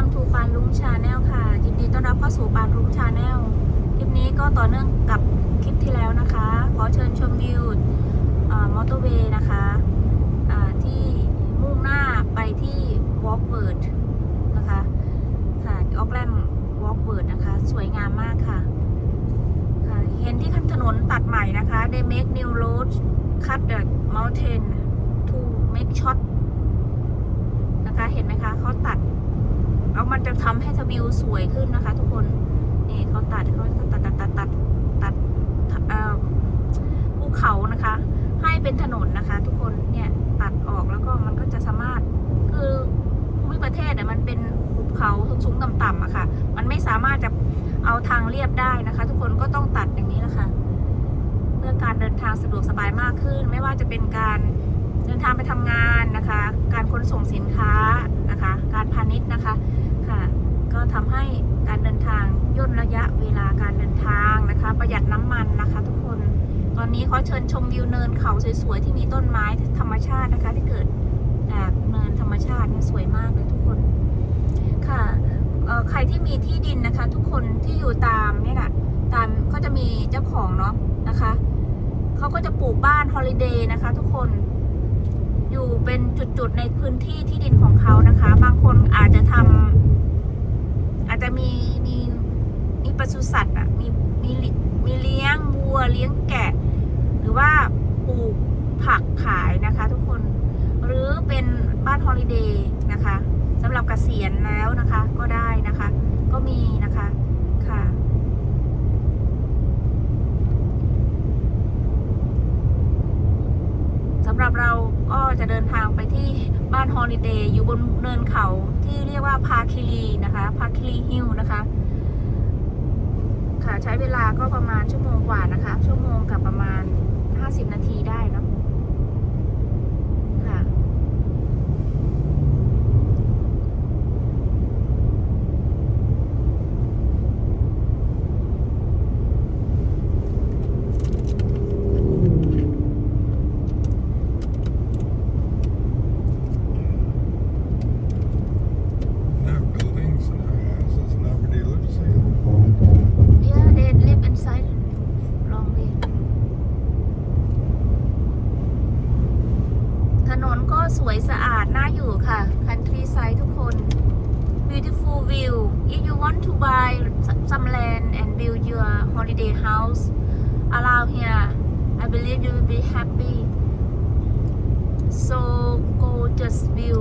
Welcome to ปานลุงชาแนลค่ะ ยินดีต้อนรับเข้าสู่ปานลุงชาแนลคลิปนี้ก็ต่อเนื่องกับคลิปที่แล้วนะคะ ขอเชิญชมวิวมอเตอร์เวย์นะคะอ่าที่มุ่งหน้าไปที่วอล์กเวิร์ดนะคะค่ะออกแลนด์วอล์กเวิร์ดนะคะ สวยงามมากค่ะค่ะเห็นที่ถนนตัดใหม่นะคะ they make new roads cut the mountain to make short นะคะเห็นไหมคะเขาตัด แล้วมันจะทำให้ทวิวสวยขึ้นนะคะ ทุกคนนี่เขาตัดเขาตัดตัดตัดตัดตัดตัดอ่อภูเขานะคะ ให้เป็นถนนนะคะ ทุกคนเนี่ยตัดออกแล้วก็มันก็จะสามารถคือภูมิประเทศเนี่ยมันเป็นภูเขาสูงๆต่ำๆอะค่ะ มันไม่สามารถจะเอาทางเรียบได้นะคะ ทุกคนก็ต้องตัดอย่างนี้นะคะเพื่อการเดินทางสะดวกสบายมากขึ้น ไม่ว่าจะเป็นการเดินทางไปทำงานนะคะ การขนส่งสินค้านะคะ การพาณิชย์นะคะค่ะ ก็ทำให้การเดินทางย่นระยะเวลาการเดินทางนะคะ ประหยัดน้ำมันนะคะ ทุกคน ตอนนี้ขอเชิญชมวิวเนินเขาสวยๆที่มีต้นไม้ธรรมชาตินะคะ ที่เกิดจากเนินธรรมชาติสวยมากเลยทุกคนค่ะใครที่มีที่ดินนะคะ ทุกคนที่อยู่ตามเนี่ยแหละตามก็จะมีเจ้าของเนาะนะคะเขาก็จะปลูกบ้านฮอลิเดย์นะคะ ทุกคนอยู่เป็นจุดๆในพื้นที่ที่ดินของเขานะคะ บางคนอาจจะทำอาจจะมีมีมีปศุสัตว์อะมีมีมีเลี้ยงวัวเลี้ยงแกะ รือว่าปลูกผักขายนะคะ ทุกคนหรือเป็นบ้านฮอลิเดย์นะคะสำหรับเกษียณแล้วนะคะก็ได้นะคะ ก็มีนะคะค่ะ สำหรับเราก็จะเดินทางไปที่บ้านฮอลิเดย์อยู่บนเนินเขาที่เรียกว่าพาคิรีนะคะพาคิรีฮิลนะคะ ใช้เวลาก็ประมาณชั่วโมงกว่านะคะ ชั่วโมงกับประมาณ 50 นาทีได้เนาะค่ะ นนก็สวยสะอาดน่าอยู่ค่ะ countryside ทุกคน beautiful view if you want to buy some land and build your holiday house around here I believe you will be happy so gorgeous view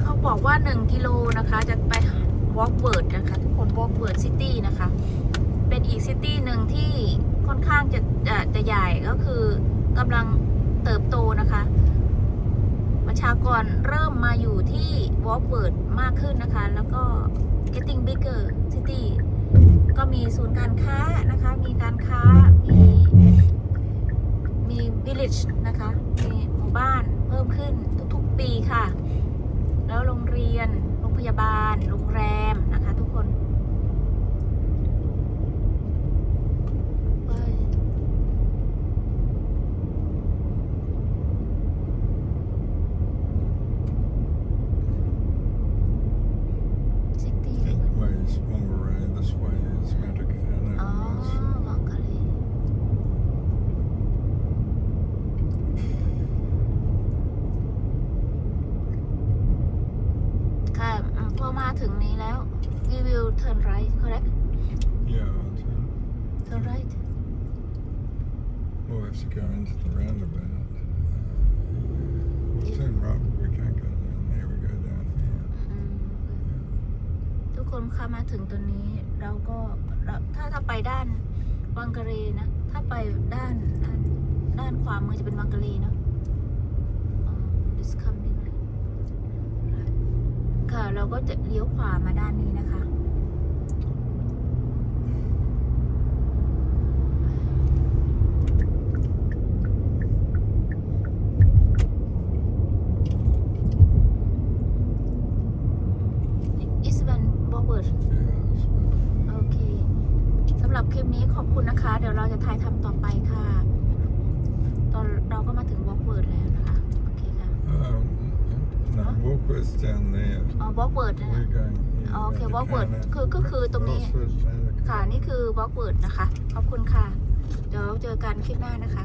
เขา บอกว่า 1 กิโลนะคะ จะไป Walkwood นะคะ ทุกคน Walkwood City นะคะ เป็นอีกซิตี้หนึ่งที่ค่อนข้างจะจะจะใหญ่ก็คือกำลังเติบโตนะคะ ประชากรเริ่มมาอยู่ที่ Walkwood มากขึ้นนะคะ แล้วก็ getting bigger city ก็มีศูนย์การค้านะคะ มีการค้า มีมี village นะคะ มีหมู่บ้านทุกๆปีค่ะ แล้วโรงเรียน โรงพยาบาล โรงแรมนะคะ ทุกคนไป ซิตี้ That way is Whangarei, this way is อ๋อ Matakana. มองกะลีค่ะอืม พอมาถึงนี้แล้ว we will turn right correct Yeah, that's it. turn right We'll have to go into the roundabout. We'll turn right, but we can't go down there, we go down here. อืมทุกคนคะมาถึงตัวนี้เราก็เราถ้าถ้าไปด้านวังกะเรนะ ถ้าไปด้านด้านด้านขวามือจะเป็นวังกะเรเนาะอ๋อ this coming ค่ะ เราก็จะเลี้ยวขวามาด้านนี้นะคะ อิสบันบอเบิร์ดโอเคสำหรับคมีขอบคุณนะคะ เดี๋ยวเราจะถ่ายทำต่อไปค่ะ ตอนเราก็มาถึงบอเบิร์ดแล้วนะคะ โอเคค่ะ Now, what question? Walkworth's down there. อ๋อวอล์กเวิร์ดนะ We're going. อ๋อ yeah, โอเค round วอล์กเวิร์ด Japan, คือก็คือตรงนี้ Gosford, and ค่ะ นี่คือวอล์กเวิร์ดนะคะ ขอบคุณค่ะ เดี๋ยวเจอกันคลิปหน้านะคะ